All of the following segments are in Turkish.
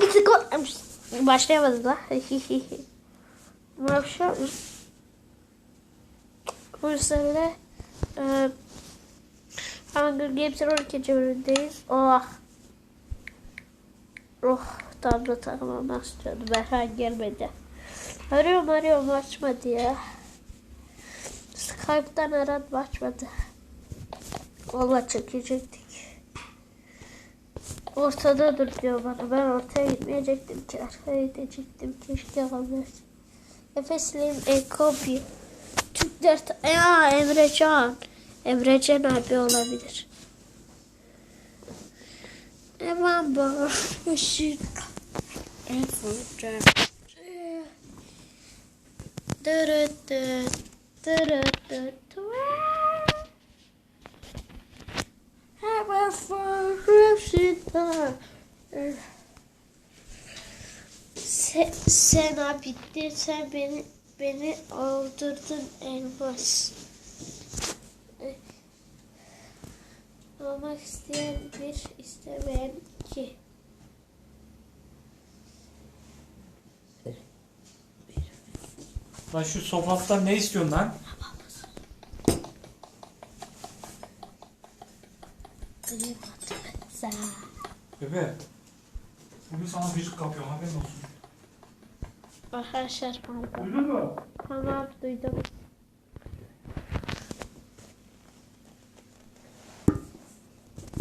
Bir tık başlayamadım da. Ne yapacağım? Bu yüzden e, Hunger Games'in 12. bölümündeyiz. Oh. Oh. Tam da takılmak istiyordum. Berhan gelmedi. Arıyorum arıyorum açmadı ya. Skype'dan aradım açmadı. Valla çekecektik. Ortada dur diyor bana. Ben ortaya gitmeyecektim ki. Arkaya gidecektim. Keşke kalmasın. Efes'liyim Ekopi. Türkler... Ya Emrecan. Emrecan abi olabilir. Hemen bak. Işık. Efecan. Dırıt dırıt. Dırıt dırıt. Hemen farkında. Sen, sen bitti. Sen beni beni öldürdün elmas. Olmak isteyen bir istemeyen iki. Lan şu sofaftan ne istiyorsun lan? Bebe. Bugün sana bir kapıyorum haberin olsun. Arkadaşlar pardon. Duydun mu? Tamam duydum.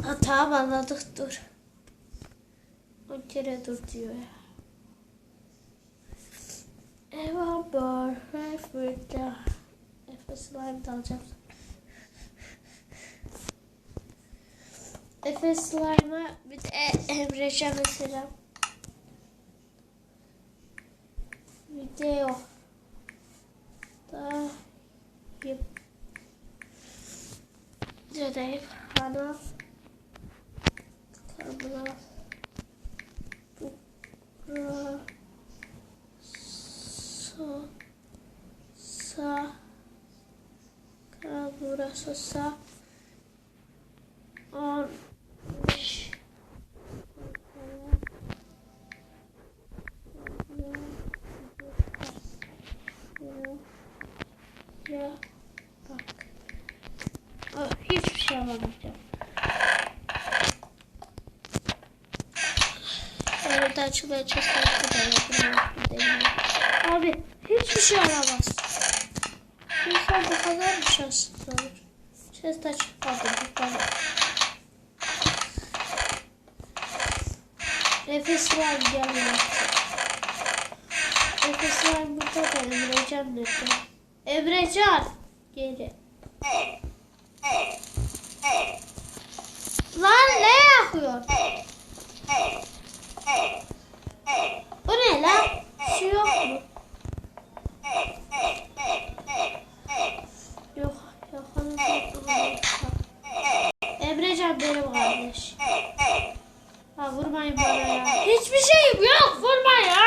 Ha tamam anladık dur. On kere dur diyor ya. Eva bar, burada. Efe slime da Efe slime'a bir de Emre Can'a selam. Video. Da yap. Döneyim. Ana. Kamera. Bura. Sa. Sa. Kamera sa. On. beş. Ya bak. Ah, hiçbir şey alamayacağım. Orada açılmaya çalışıyorum. Abi hiçbir şey alamaz. İnsan bu kadar mı şanssız olur? Chest açmadı bu kadar. Nefes var gelmiyor. Nefes var burada da Emrecan nerede? Emrecan! Geri. Lan ne yakıyor? Bu ne lan? Şu yok mu? Yok. Yok. onu Emrecan benim kardeş. Ha vurmayın bana ya. Hiçbir şeyim yok. Vurma ya.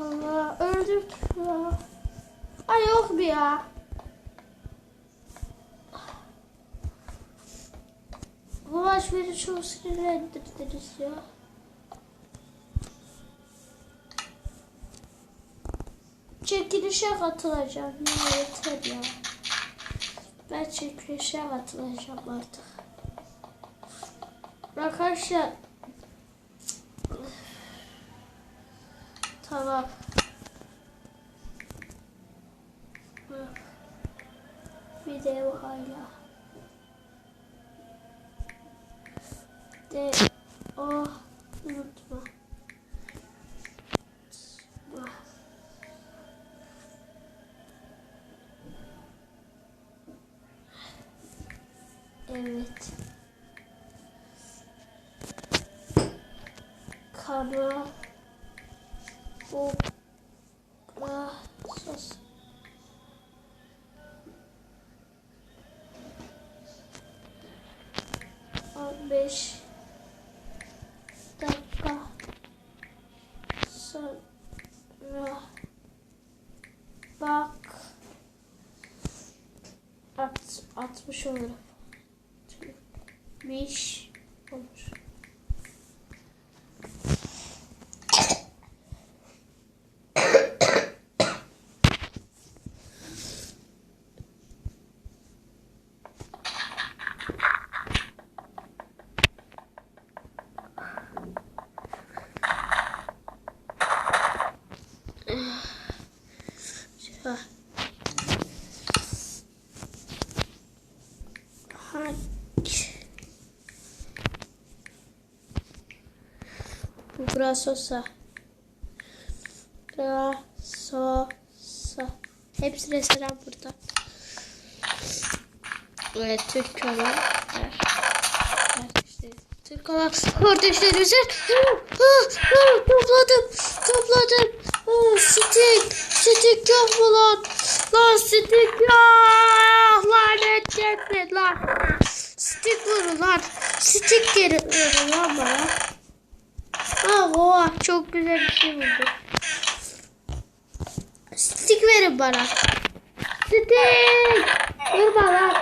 Allah öldük ya. Ay yok mu ya? Bu maç beni çok sinirlendirdiniz ya. Çekilişe katılacağım ya yeter ya. Ben çekilişe katılacağım artık. Arkadaşlar Tamam. Video hala. De Evet. Kana bu ah, sos. Beş dakika sonra bak at, atmış olurum. Miş olur. Bura sosa. Bura sosa. Hepsine selam burada. Evet Türk olan. Türk olan kardeşlerimize topladım. Topladım. Oh, Stik. Stik yok mu lan? Lan stik yok. Lanet cennet lan. Stik vurun lan. Stik geri vurun lan bana. Oha çok güzel bir şey buldu. Stik verin bana. Stik. Vurma lan.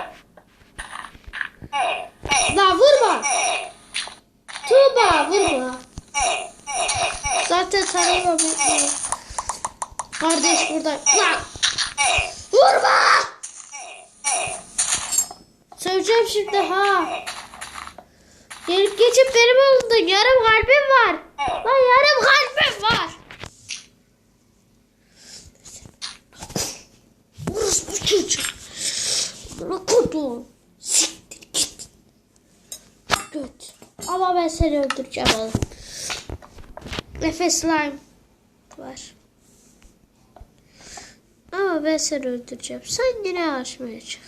Lan vurma. Tuğba vurma. Zaten tanımam etmiyor. Kardeş burada. Lan. Vurma. Söyleyeceğim şimdi ha. Gelip geçip benim oldun. Yarım kalbim var. Lan yarım kalbim var. Burası bu çocuk. Bana kutu. Siktir git. Göt. Ama ben seni öldüreceğim oğlum. Efe slime var. Ama ben seni öldüreceğim. Sen yine açmaya çık.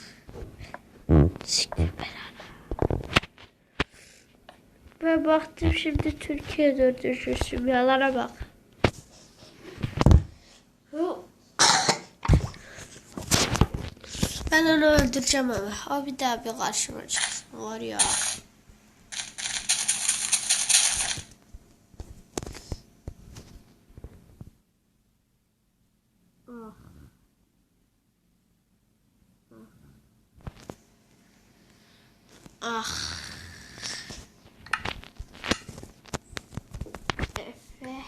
Siktir belanı. Ben baktım şimdi Türkiye dördüncüsüm. Yalana bak. Ben onu öldüreceğim ama. O bir daha bir karşıma çıksın. Var ya. Ah. Ah. Efe.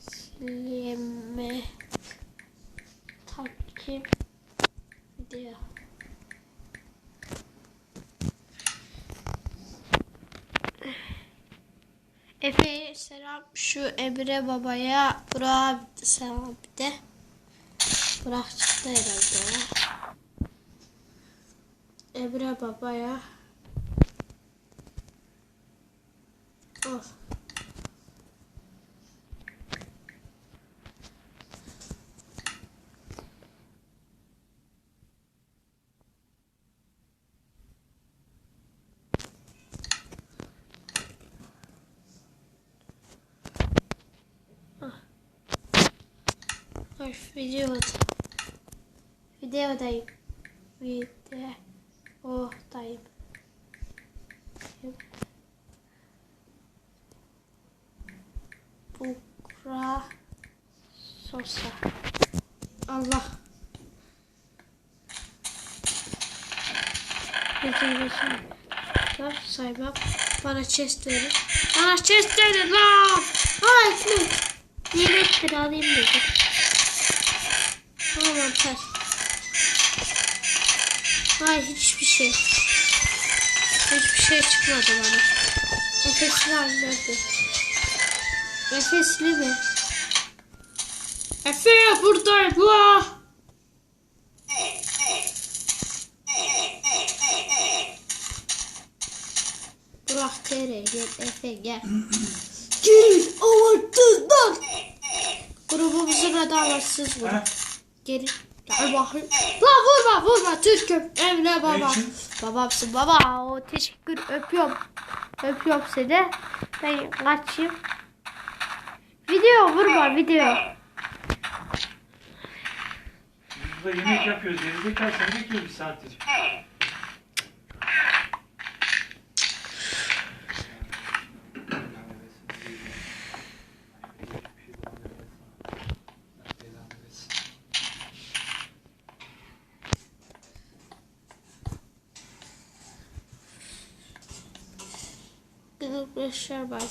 Slime. Takip. Video. Efe'ye selam. Şu Emre babaya Burak'a selam bir de. Burak çıktı herhalde. Emre babaya. Of. Dur videoda. Videodayım. Videodayım. Bukra Sosa. Allah. Videodasın. Bak saymam. Bana chest verin. Bana chest verin lan. Ay ne? Yemektir alayım dedim. Tamam ters. Hayır hiçbir şey. Hiçbir şey çıkmadı bana. Nefesli nerede? Nefesli mi? Efe buradayım la. Burak Tere gel Efe gel. Gelin avarsızlar. Grubumuzun adı avarsız bu. Gelin. Gel bakayım. La vurma vurma Türk'üm. Emre baba. için? Babamsın baba. O teşekkür öpüyorum. Öpüyorum seni. Ben kaçayım. Video vurma video. Burada yemek yapıyoruz. Gerizekalı seni bekliyor bir saattir. Arkadaşlar bay